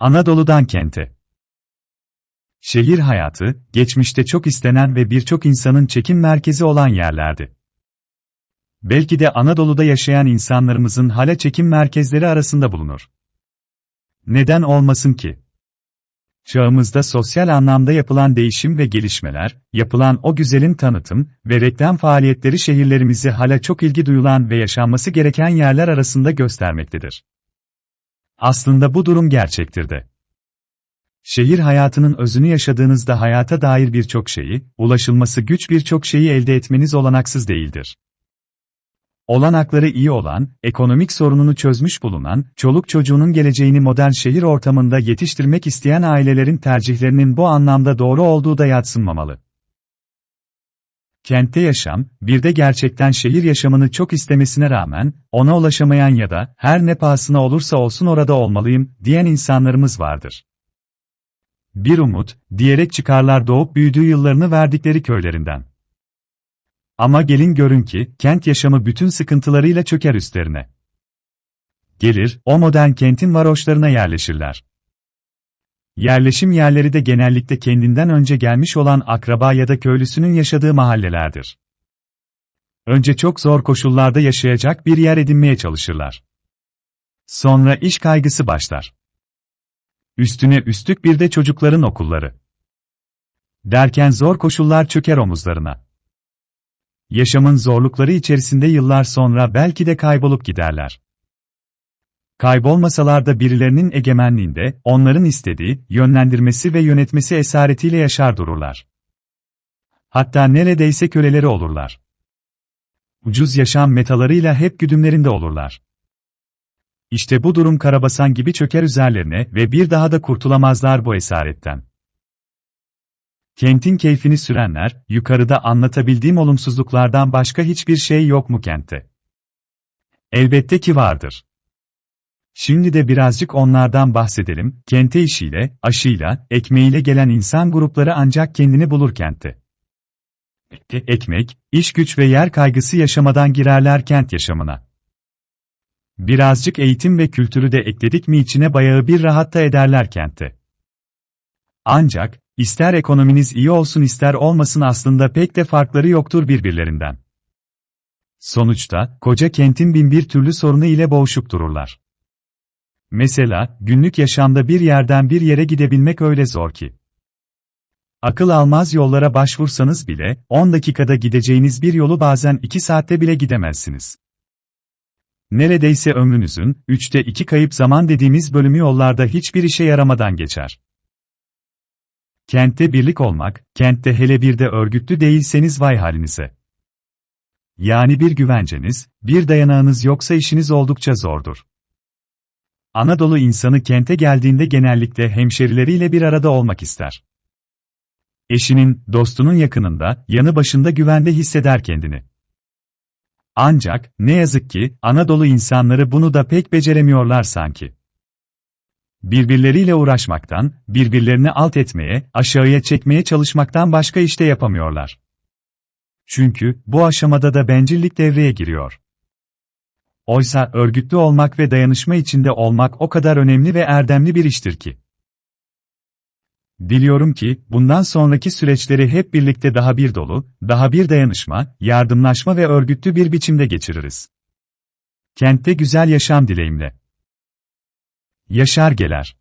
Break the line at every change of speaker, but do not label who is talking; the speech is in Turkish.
Anadolu'dan kente. Şehir hayatı, geçmişte çok istenen ve birçok insanın çekim merkezi olan yerlerdi. Belki de Anadolu'da yaşayan insanlarımızın hala çekim merkezleri arasında bulunur. Neden olmasın ki? Çağımızda sosyal anlamda yapılan değişim ve gelişmeler, yapılan o güzelin tanıtım ve reklam faaliyetleri şehirlerimizi hala çok ilgi duyulan ve yaşanması gereken yerler arasında göstermektedir. Aslında bu durum gerçektir de. Şehir hayatının özünü yaşadığınızda hayata dair birçok şeyi, ulaşılması güç birçok şeyi elde etmeniz olanaksız değildir. Olanakları iyi olan, ekonomik sorununu çözmüş bulunan, çoluk çocuğunun geleceğini modern şehir ortamında yetiştirmek isteyen ailelerin tercihlerinin bu anlamda doğru olduğu da yadsınmamalı. Kentte yaşam, bir de gerçekten şehir yaşamını çok istemesine rağmen, ona ulaşamayan ya da, her ne pahasına olursa olsun orada olmalıyım, diyen insanlarımız vardır. Bir umut, diyerek çıkarlar doğup büyüdüğü yıllarını verdikleri köylerinden. Ama gelin görün ki, kent yaşamı bütün sıkıntılarıyla çöker üstlerine. Gelir, o modern kentin varoşlarına yerleşirler. Yerleşim yerleri de genellikle kendinden önce gelmiş olan akraba ya da köylüsünün yaşadığı mahallelerdir. Önce çok zor koşullarda yaşayacak bir yer edinmeye çalışırlar. Sonra iş kaygısı başlar. Üstüne üstlük bir de çocukların okulları. Derken zor koşullar çöker omuzlarına. Yaşamın zorlukları içerisinde yıllar sonra belki de kaybolup giderler. Kaybolmasalar da birilerinin egemenliğinde, onların istediği, yönlendirmesi ve yönetmesi esaretiyle yaşar dururlar. Hatta neredeyse köleleri olurlar. Ucuz yaşam metalarıyla hep güdümlerinde olurlar. İşte bu durum karabasan gibi çöker üzerlerine ve bir daha da kurtulamazlar bu esaretten. Kentin keyfini sürenler, yukarıda anlatabildiğim olumsuzluklardan başka hiçbir şey yok mu kentte? Elbette ki vardır. Şimdi de birazcık onlardan bahsedelim, kente işiyle, aşıyla, ekmeğiyle gelen insan grupları ancak kendini bulur kentte. Ekmek, iş güç ve yer kaygısı yaşamadan girerler kent yaşamına. Birazcık eğitim ve kültürü de ekledik mi içine bayağı bir rahatta ederler kentte. Ancak, ister ekonominiz iyi olsun ister olmasın aslında pek de farkları yoktur birbirlerinden. Sonuçta, koca kentin bin bir türlü sorunu ile boğuşup dururlar. Mesela, günlük yaşamda bir yerden bir yere gidebilmek öyle zor ki. Akıl almaz yollara başvursanız bile, 10 dakikada gideceğiniz bir yolu bazen 2 saatte bile gidemezsiniz. Neredeyse ömrünüzün, üçte iki kayıp zaman dediğimiz bölümü yollarda hiçbir işe yaramadan geçer. Kentte birlik olmak, kentte hele bir de örgütlü değilseniz vay halinize. Yani bir güvenceniz, bir dayanağınız yoksa işiniz oldukça zordur. Anadolu insanı kente geldiğinde genellikle hemşerileriyle bir arada olmak ister. Eşinin, dostunun yakınında, yanı başında güvende hisseder kendini. Ancak, ne yazık ki, Anadolu insanları bunu da pek beceremiyorlar sanki. Birbirleriyle uğraşmaktan, birbirlerini alt etmeye, aşağıya çekmeye çalışmaktan başka işte yapamıyorlar. Çünkü, bu aşamada da bencillik devreye giriyor. Oysa örgütlü olmak ve dayanışma içinde olmak o kadar önemli ve erdemli bir iştir ki. Diliyorum ki, bundan sonraki süreçleri hep birlikte daha bir dolu, daha bir dayanışma, yardımlaşma ve örgütlü bir biçimde geçiririz. Kentte güzel yaşam dileğimle. Yaşar Geler